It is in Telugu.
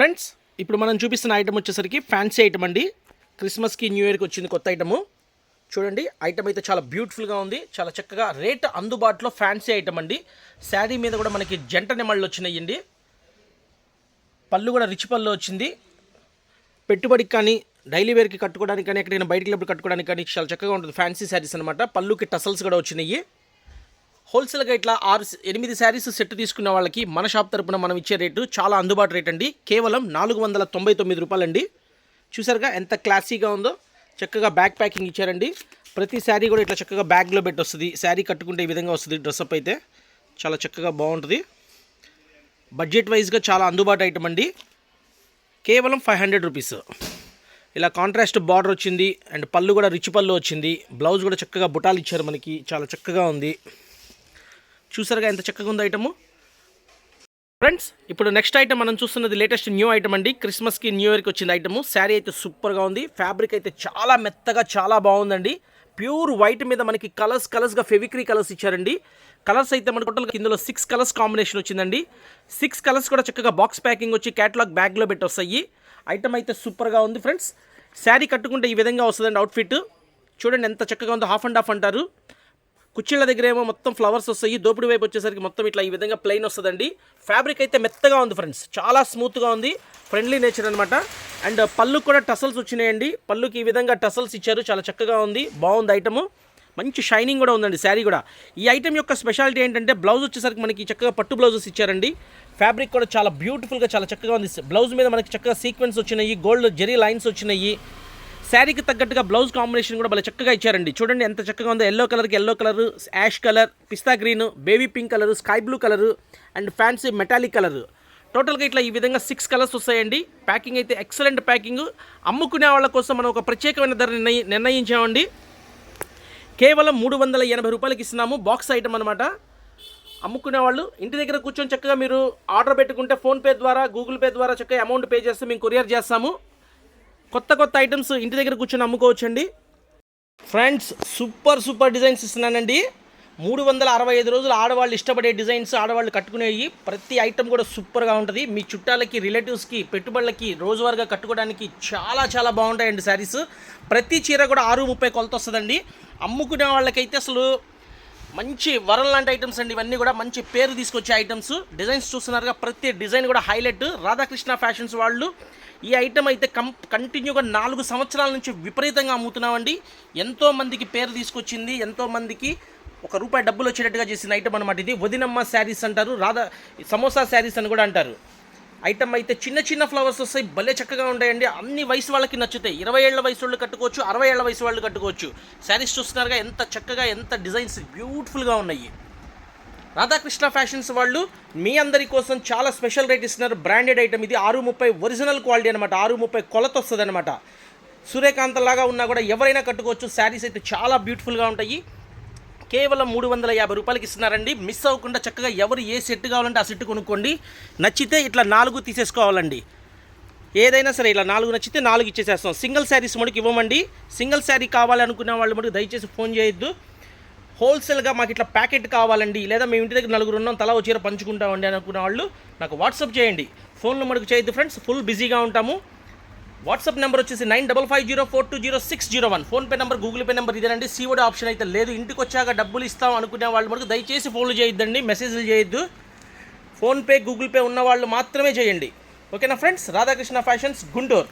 ఫ్రెండ్స్ ఇప్పుడు మనం చూపిస్తున్న ఐటమ్ వచ్చేసరికి ఫ్యాన్సీ ఐటమ్ అండి. క్రిస్మస్కి న్యూ ఇయర్కి వచ్చింది కొత్త ఐటము చూడండి ఐటమ్ అయితే చాలా బ్యూటిఫుల్గా ఉంది. చాలా చక్కగా రేట్ అందుబాటులో ఫ్యాన్సీ ఐటమ్ అండి. శారీ మీద కూడా మనకి జంట నెమళ్ళు వచ్చినాయండి. పళ్ళు కూడా రిచ్ పళ్ళు వచ్చింది. పెట్టుబడికి కానీ డైలీ వేర్కి కట్టుకోవడానికి కానీ ఎక్కడైనా బయటికి వెళ్ళినప్పుడు కట్టుకోవడానికి కానీ చాలా చక్కగా ఉంటుంది. ఫ్యాన్సీ శారీస్ అనమాట పళ్ళుకి టసల్స్ కూడా వచ్చినాయి. హోల్సేల్గా ఇట్లా ఆరు ఎనిమిది శారీస్ సెట్ తీసుకున్న వాళ్ళకి మన షాప్ తరపున మనం ఇచ్చే రేటు చాలా అందుబాటు రేట్ అండి. కేవలం నాలుగు వందల తొంభై తొమ్మిది రూపాయలండి. చూసారుగా ఎంత క్లాసీగా ఉందో? చక్కగా బ్యాగ్ ప్యాకింగ్ ఇచ్చారండి. ప్రతి శారీ కూడా ఇట్లా చక్కగా బ్యాగ్లో పెట్టి వస్తుంది శారీ కట్టుకుంటే ఈ విధంగా వస్తుంది డ్రెస్అప్ అయితే. చాలా చక్కగా బాగుంటుంది. బడ్జెట్ వైజ్గా చాలా అందుబాటు ఐటమ్ అండి. కేవలం ఫైవ్ హండ్రెడ్ రూపీస్ ఇలా కాంట్రాస్ట్ బార్డర్ వచ్చింది. అండ్ పళ్ళు కూడా రిచ్ పళ్ళు వచ్చింది. బ్లౌజ్ కూడా చక్కగా బుటాలు ఇచ్చారు మనకి. చాలా చక్కగా ఉంది. చూసారుగా ఎంత చక్కగా ఉందో ఐటము ఫ్రెండ్స్ ఇప్పుడు నెక్స్ట్ ఐటమ్ మనం చూస్తున్నది లేటెస్ట్ న్యూ ఐటమ్ అండి. క్రిస్మస్కి న్యూ ఇయర్కి వచ్చింది ఐటమ్ శారీ అయితే సూపర్గా ఉంది. ఫ్యాబ్రిక్ అయితే చాలా మెత్తగా చాలా బాగుందండి. ప్యూర్ వైట్ మీద మనకి కలర్స్ కలర్స్గా ఫెవిక్రీ కలర్స్ ఇచ్చారండి. కలర్స్ అయితే మనకు టోటల్ ఇందులో సిక్స్ కలర్స్ కాంబినేషన్ వచ్చిందండి. సిక్స్ కలర్స్ కూడా చక్కగా బాక్స్ ప్యాకింగ్ వచ్చి క్యాటలాగ్ బ్యాగ్లో పెట్టి వస్తాయి ఐటమ్ అయితే సూపర్గా ఉంది ఫ్రెండ్స్ శారీ కట్టుకుంటే ఈ విధంగా వస్తుందండి అవుట్ఫిట్ చూడండి ఎంత చక్కగా ఉందో హాఫ్ అండ్ హాఫ్ అంటారు. కుర్చీల దగ్గర ఏమో మొత్తం ఫ్లవర్స్ వస్తాయి. దోపిడి వైపు వచ్చేసరికి మొత్తం ఇట్లా ఈ విధంగా ప్లెయిన్ వస్తుందండి. ఫ్యాబ్రిక్ అయితే మెత్తగా ఉంది ఫ్రెండ్స్ చాలా స్మూత్గా ఉంది. ఫ్రెండ్లీ నేచర్ అనమాట అండ్ పళ్ళు కూడా టసల్స్ వచ్చినాయండి. పళ్ళుకి ఈ విధంగా టసల్స్ ఇచ్చారు. చాలా చక్కగా ఉంది. బాగుంది ఐటము మంచి షైనింగ్ కూడా ఉందండి శారీ కూడా. ఈ ఐటమ్ యొక్క స్పెషాలిటీ ఏంటంటే బ్లౌజ్ వచ్చేసరికి మనకి చక్కగా పట్టు బ్లౌజెస్ ఇచ్చారండి. ఫ్యాబ్రిక్ కూడా చాలా బ్యూటిఫుల్గా చాలా చక్కగా ఉంది. బ్లౌజ్ మీద మనకి చక్కగా సీక్వెన్స్ వచ్చినాయి. గోల్డ్ జెరీ లైన్స్ వచ్చినాయి. శారీకి తగ్గట్టుగా బ్లౌజ్ కాంబినేషన్ కూడా భలే చక్కగా ఇచ్చారండి. చూడండి ఎంత చక్కగా ఉందో. ఎల్లో కలర్కి yellow colour ash colour pista green baby pink colour sky blue colour and fancy metallic colour టోటల్గా ఇట్లా ఈ విధంగా సిక్స్ కలర్స్ వస్తాయండి. ప్యాకింగ్ అయితే ఎక్సలెంట్ ప్యాకింగ్ అమ్ముకునే వాళ్ళ కోసం మనం ఒక ప్రత్యేకమైన ధర నిర్ణయి నిర్ణయించామండి. కేవలం మూడు వందల ఎనభై రూపాయలకి ఇస్తున్నాము. బాక్స్ ఐటమ్ అనమాట అమ్ముకునే వాళ్ళు ఇంటి దగ్గర కూర్చొని చక్కగా మీరు ఆర్డర్ పెట్టుకుంటే ఫోన్పే ద్వారా గూగుల్ పే ద్వారా చక్కగా అమౌంట్ పే చేస్తే మేము కొరియర్ చేస్తాము. కొత్త కొత్త ఐటమ్స్ ఇంటి దగ్గర కూర్చొని అమ్ముకోవచ్చండి. ఫ్రెండ్స్ సూపర్ సూపర్ డిజైన్స్ ఇస్తున్నానండి. మూడు వందల అరవై ఐదు రోజులు ఆడవాళ్ళు ఇష్టపడే డిజైన్స్ ఆడవాళ్ళు కట్టుకునేవి. ప్రతి ఐటమ్ కూడా సూపర్గా ఉంటుంది. మీ చుట్టాలకి రిలేటివ్స్కి పెట్టుబడులకి రోజువారీగా కట్టుకోవడానికి చాలా చాలా బాగుంటాయండి శారీస్. ప్రతి చీర కూడా ఆరు ముప్పై కొలత వస్తుందండి అమ్ముకునే వాళ్ళకైతే అసలు మంచి వరల్ లాంటి ఐటమ్స్ అండి. ఇవన్నీ కూడా మంచి పేరు తీసుకొచ్చే ఐటమ్స్ డిజైన్స్ చూస్తున్నారుగా ప్రతి డిజైన్ కూడా హైలైట్ రాధాకృష్ణ ఫ్యాషన్స్ వాళ్ళు. ఈ ఐటమ్ అయితే కం కంటిన్యూగా నాలుగు సంవత్సరాల నుంచి విపరీతంగా అమ్ముతున్నామండి. ఎంతో మందికి పేరు తీసుకొచ్చింది. ఎంతోమందికి ఒక రూపాయి డబ్బులు వచ్చేటట్టుగా చేసిన ఐటమ్ అనమాట ఇది. వదినమ్మ శారీస్ అంటారు. రాధా సమోసా శారీస్ అని కూడా అంటారు. ఐటమ్ అయితే చిన్న చిన్న ఫ్లవర్స్ వస్తాయి భలే చక్కగా ఉంటాయండి. అన్ని వయసు వాళ్ళకి నచ్చుతాయి. ఇరవై ఏళ్ళ వయసు వాళ్ళు కట్టుకోవచ్చు అరవై ఏళ్ళ వయసు వాళ్ళు కట్టుకోవచ్చు. శారీస్ చూస్తున్నారుగా ఎంత చక్కగా ఎంత డిజైన్స్ బ్యూటిఫుల్గా ఉన్నాయి. రాధాకృష్ణ ఫ్యాషన్స్ వాళ్ళు మీ అందరి కోసం చాలా స్పెషల్ రేట్ ఇస్తున్నారు. బ్రాండెడ్ ఐటమ్ ఇది. ఆరు ముప్పై ఒరిజినల్ క్వాలిటీ అనమాట ఆరు ముప్పై కొలత వస్తుంది అనమాట సూర్యకాంత్ లాగా ఉన్నా కూడా ఎవరైనా కట్టుకోవచ్చు. శారీస్ అయితే చాలా బ్యూటిఫుల్గా ఉంటాయి. కేవలం మూడు వందల యాభై రూపాయలకి ఇస్తున్నారండి. మిస్ అవ్వకుండా చక్కగా ఎవరు ఏ సెట్ కావాలంటే ఆ సెట్ కొనుక్కోండి. నచ్చితే ఇట్లా నాలుగు తీసేసుకోవాలండి. ఏదైనా సరే ఇలా నాలుగు నచ్చితే నాలుగు ఇచ్చేసేస్తాం. సింగిల్ శారీస్ మనకి ఇవ్వమండి. సింగిల్ శారీ కావాలనుకునే వాళ్ళు మటుకు దయచేసి ఫోన్ చేయొద్దు. హోల్సేల్గా మాకు ఇట్లా ప్యాకెట్ కావాలండి. లేదా మేము ఇంటి దగ్గర నలుగురు ఉన్నాం తల వచ్చి పంచుకుంటామండి అనుకున్న వాళ్ళు నాకు వాట్సాప్ చేయండి. ఫోన్ నెంబర్కి చేయొద్దు ఫ్రెండ్స్. ఫుల్ బిజీగా ఉంటాము. వాట్సాప్ నెంబర్ వచ్చేసి nine double five zero four two zero six zero one. PhonePe number Google Pay number ఇదేనండి. సీఓడి ఆప్షన్ అయితే లేదు. ఇంటికి వచ్చాక డబ్బులు ఇస్తాం అనుకునే వాళ్ళు మనకు దయచేసి ఫోన్లు చేయొద్దండి. మెసేజ్లు చేయొద్దు. ఫోన్పే గూగుల్ పే ఉన్న వాళ్ళు మాత్రమే చేయండి. ఓకేనా ఫ్రెండ్స్ రాధాకృష్ణ ఫ్యాషన్స్ గుంటూరు.